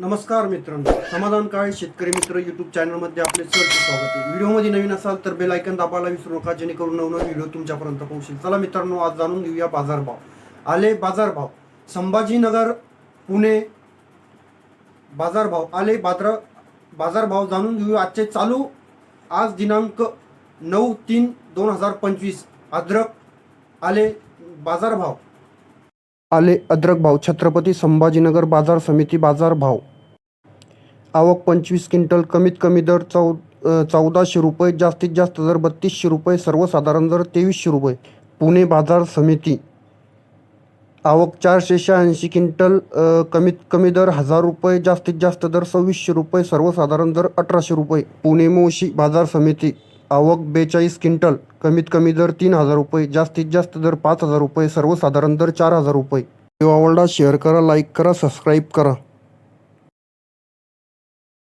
नमस्कार मित्रांनो. समाधान काळे शेतकरी मित्र यूट्यूब चॅनलमध्ये आपले सरचे स्वागत आहे. व्हिडिओमध्ये नवीन असाल तर बेल आयकन दाबायला विसरू नका जेणेकरून नवनवीन व्हिडिओ तुमच्यापर्यंत पोहोचेल. चला मित्रांनो आज जाणून घेऊया बाजारभाव. आले बाजारभाव. संभाजीनगर पुणे बाजारभाव. आले बाजार बाजारभाव जाणून घेऊया आजचे चालू. आज दिनांक नऊ तीन दोन हजार पंचवीस. अद्रक आले बाजारभाव. आले अद्रक भाव. छत्रपती संभाजीनगर बाजार समिती बाजार भाव आवक पंचवीस क्विंटल कमीत कमी दर चौ चौदाशे रुपये जास्तीत जास्त दर बत्तीसशे रुपये सर्वसाधारण दर तेवीसशे रुपये. पुणे बाजार समिती. आवक चारशे शहाऐंशी क्विंटल कमीत कमी दर हजार रुपये जास्तीत जास्त दर सव्वीसशे रुपये सर्वसाधारण दर अठराशे रुपये. पुणे मोशी बाजार समिती. आवक बेचाळीस क्विंटल कमीत कमी दर तीन हजार रुपये जास्तीत जास्त दर पाच हजार रुपये सर्वसाधारण दर चार हजार रुपये. व्हिडिओ आवडला शेअर करा लाईक करा सबस्क्राईब करा.